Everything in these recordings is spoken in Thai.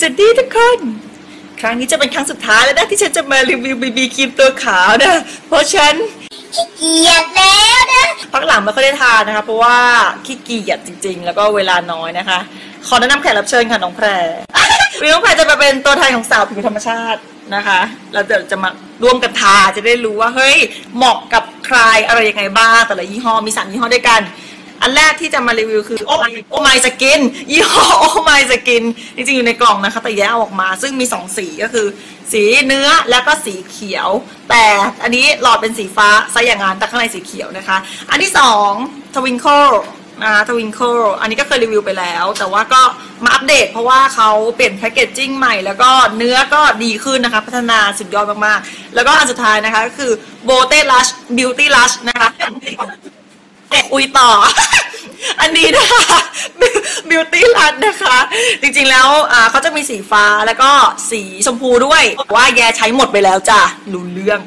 สวัสดีทุกคน ครั้งนี้จะเป็นครั้งสุดท้ายแล้วนะที่ฉันจะมารีวิวบีบีครีมตัวขาวนะ เพราะฉันขี้เกียจแล้วนะพักหลังไม่ค่อยได้ทานนะคะ เพราะว่าขี้เกียจจริง ๆ แล้วก็เวลาน้อยนะคะ ขอแนะนำแขกรับเชิญค่ะน้องแพรวันนี้น้องแพรจะมาเป็นตัวแทนของสาวผิวธรรมชาตินะคะ เราจะจะมาร่วมกันทาจะได้รู้ว่าเฮ้ยเหมาะกับใครอะไรยังไงบ้างแต่ละยี่ห้อมีสามยี่ห้อด้วยกัน อันแรกที่จะมารีวิวคือโอ้โอไมสกินยี่ห้อโอไมสกินจริงๆอยู่ในกล่องนะคะ แต่แยกออกมา ซึ่งมีสองสีก็คือ สีเนื้อแล้วก็สีเขียว แต่อันนี้หลอดเป็นสีฟ้าซะอย่างนั้นแต่ข้างในสีเขียวนะคะ อันที่สองทวิงโคนะคะทวิงโคอันนี้ก็เคยรีวิวไปแล้ว แต่ว่าก็มาอัปเดต เพราะว่าเขาเปลี่ยนแพคเกจจิ้งใหม่ แล้วก็เนื้อก็ดีขึ้นนะคะ พัฒนาสุดยอดมากๆ แล้วก็อันสุดท้ายนะคะก็คือโบเต้ลัชบิวตี้ลัชนะคะ อุยต่อ อันนี้นะคะบิวตี้รันนะคะ จริงๆแล้วเขาจะมีสีฟ้าแล้วก็สีชมพูด้วยว่าแยใช้หมดไปแล้วจ้ะรู้เรื่อง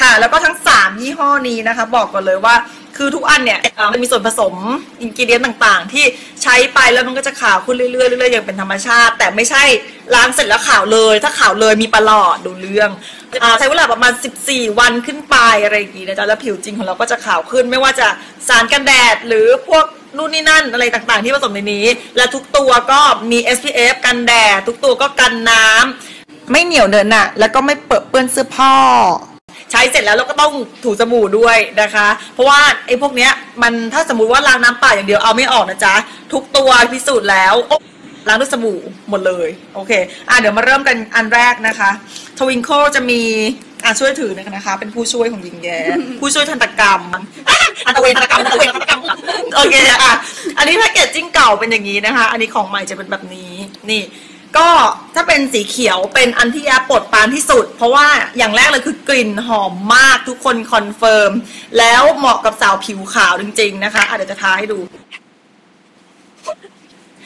ค่ะ แล้วก็ทั้ง 3 ยี่ห้อนี้นะคะ บอกก่อนเลยว่า คือทุกอันเนี่ยมันมีส่วนผสมอินกิเดียนต่างๆ ที่ใช้ไปแล้วมันก็จะขาวขึ้นเรื่อยๆเรื่อยๆอย่างเป็นธรรมชาติ แต่ไม่ใช่ล้างเสร็จแล้วขาวเลย ถ้าขาวเลยมีประหลอดดูเรื่องอใช้เวลาประมาณ 14 วันขึ้นไปอะไรอย่างงี้นะจ๊ะแล้วผิวจริงของเราก็จะขาวขึ้น ไม่ว่าจะสารกันแดดหรือพวกนู่นนี่นั่นอะไรต่างๆ ที่ผสมในนี้ และทุกตัวก็มี SPF กันแดดทุกตัวก็กันน้ำไม่เหนียวเนินอะแล้วก็ไม่เปื้อนเสื้อผ้า ใช้เสร็จแล้วเราก็ต้องถูสบู่ด้วยนะคะ เพราะว่าไอ้พวกเนี้ยมันถ้าสมมุติว่าล้างน้ำเปล่าอย่างเดียวเอาไม่ออกนะจ๊ะ ทุกตัวพิสูจน์แล้วล้างด้วยสบู่หมดเลย โอเค อะเดี๋ยวมาเริ่มกันอันแรกนะคะทวิงโคจะมีอะช่วยถือหนะคะ เป็นผู้ช่วยของหญิงแย้ผู้ช่วยทันตกรรมอันตเวนทันตกรรมอันตเวนทันตกรรมโอเคอะอันนี้แพ็กเกจจิ้งเก่าเป็นอย่างนี้นะคะ อันนี้ของใหม่จะเป็นแบบนี้นี่ ก็ถ้าเป็นสีเขียวเป็นอันที่ยาปลดปานที่สุด เพราะว่าอย่างแรกเลยคือกลิ่นหอมมากทุกคนคอนเฟิร์ม แล้วเหมาะกับสาวผิวขาวจริง ๆ นะคะอะเดี๋ยวจะทาให้ดู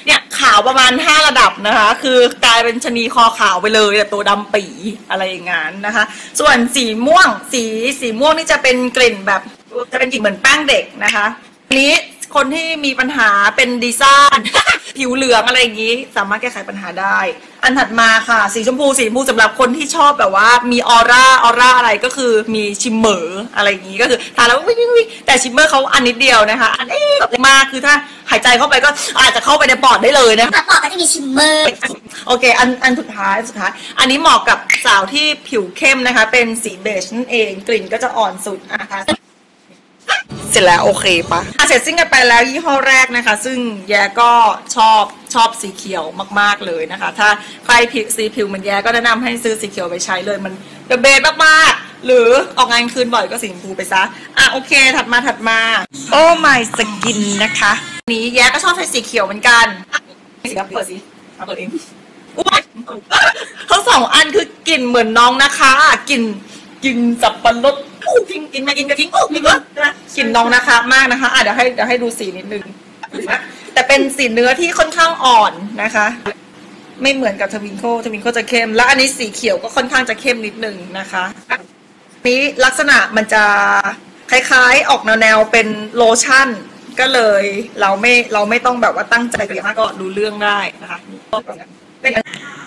เนี่ยขาวประมาณ5ระดับนะคะ คือกลายเป็นชะนีคอขาวไปเลยแต่ตัวดำปีอะไรอย่างงั้นนะคะ ส่วนสีม่วง สีสีม่วงนี่จะเป็นกลิ่นแบบ จะเป็นกลิ่นเหมือนแป้งเด็กนะคะนนี้คนที่มีปัญหาเป็นดีซ่าน ผิวเหลืองอะไรอย่างนี้ สามารถแก้ไขปัญหาได้ อันถัดมาค่ะ สีชมพูสีชมพูสำหรับคนที่ชอบแบบว่า มีออร่าออร่าอะไรก็คือมีชิมเมอร์อะไรอย่างนี้ก็คือทาแล้ววิ่งวิ่งแต่ชิมเมอร์เขาอันนิดเดียวนะคะ อันเอ๊ะแบบมากคือถ้าหายใจเข้าไปก็อาจจะเข้าไปในปอดได้เลยนะคะปอกก็จะมีชิมเมอร์ โอเค อันอันสุดท้ายสุดท้าย อันนี้เหมาะกับสาวที่ผิวเข้มนะคะ เป็นสีเบจนั่นเอง กลิ่นก็จะอ่อนสุดนะคะ เสร็จแล้วโอเคปะอะเสร็จสิ้นกันไปแล้วยี่ห้อแรกนะคะ ซึ่งแย่ก็ชอบชอบสีเขียวมากๆเลยนะคะ ถ้าใครผิวสีผิวเหมันแย่ก็แนะนำให้ซื้อสีเขียวไปใช้เลยมันเดอะเบสมากๆ หรือออกงานคืนบ่อยก็สีชมพูไปซะ อะโอเค ถัดมาถัดมาโอ้ my skin นะคะอันนี้แย่ก็ชอบใช้สีเขียวเหมือนกันสีเปิดสิเอาเปิดเองอุ๊ยทั้งสองอันคือกลิ่นเหมือนน้องนะคะกลิ่นกลิ่นสับปะรดอู้ กินกินมากินกระทิ้งอู้กินวะกลิ่นน้องนะคะมากนะคะอะเดี๋ยวให้เดี๋ยวให้ดูสีนิดนึงแต่เป็นสีเนื้อที่ค่อนข้างอ่อนนะคะ ไม่เหมือนกับทวิงโคทวิงโคจะเข้ม แล้วอันนี้สีเขียวก็ค่อนข้างจะเข้มนิดนึงนะคะนี้ลักษณะมันจะคล้ายๆ ออกแนวๆเป็นโลชั่นก็เลยเราไม่เราไม่ต้องแบบว่าตั้งใจเยอะมากก็ดูเรื่องได้นะคะ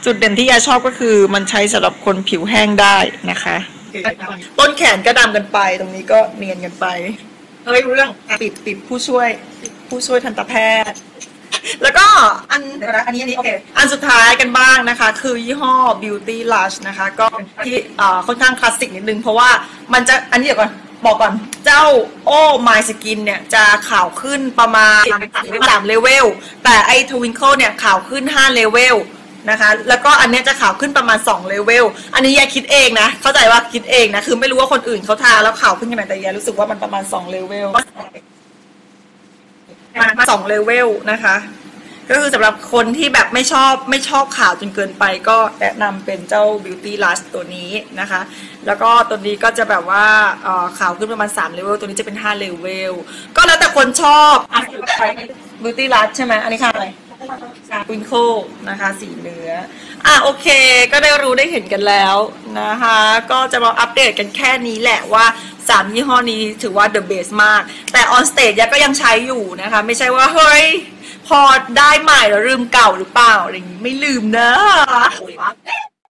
จุดเด่นที่ยาชอบก็คือมันใช้สำหรับคนผิวแห้งได้นะคะ ต้นแขนก็ดำกันไป ตรงนี้ก็เนียนกันไป เฮ้ยเรื่องอะปิดปิดผู้ช่วย ผู้ช่วยทันตแพทย์ แล้วก็อันเดี๋ยวนะอันนี้อันนี้โอเค อันสุดท้ายกันบ้างนะคะ คือยี่ห้อ Beauty Lush นะคะ ก็ที่อ่าค่อนข้างคลาสสิกนิดนึง เพราะว่ามันจะอันนี้เดี๋ยวก่อนบอกก่อน เจ้าโอ้ My Skin เนี่ย จะขาวขึ้นประมาณ3เลเวล แต่ไอ้ Twinkle เนี่ยขาวขึ้น5เลเวล นะคะ แล้วก็อันนี้จะขาวขึ้นประมาณ2เลเวล อันนี้ยายคิดเองนะ เข้าใจว่าคิดเองนะ คือไม่รู้ว่าคนอื่นเขาทาแล้วขาวขึ้นยังไงแต่ยายรู้สึกว่ามันประมาณ2เลเวลมาสองเลเวลนะคะ ก็คือสำหรับคนที่แบบไม่ชอบไม่ชอบขาวจนเกินไปก็แนะนำเป็นเจ้า Beauty Lush ตัวนี้นะคะ แล้วก็ตัวนี้ก็จะแบบว่าเอ่อขาวขึ้นประมาณ3เลเวล ตัวนี้จะเป็น5เลเวล ก็แล้วแต่คนชอบ Beauty Lush ใช่ไหมอันนี้ค่ะอะไร วินโคนะคะ สีเนื้อ อะโอเค ก็ได้รู้ได้เห็นกันแล้วนะคะ ก็จะมาอัปเดตกันแค่นี้แหละว่า 3 ยี่ห้อนี้ถือว่า the b เบสมาก แต่ on stage ยก็ยังใช้อยู่นะคะ ไม่ใช่ว่า เฮ้ย พอได้ใหม่แล้วลืมเก่าหรือเปล่าอะไรอย่างงี้ไม่ลืมนะ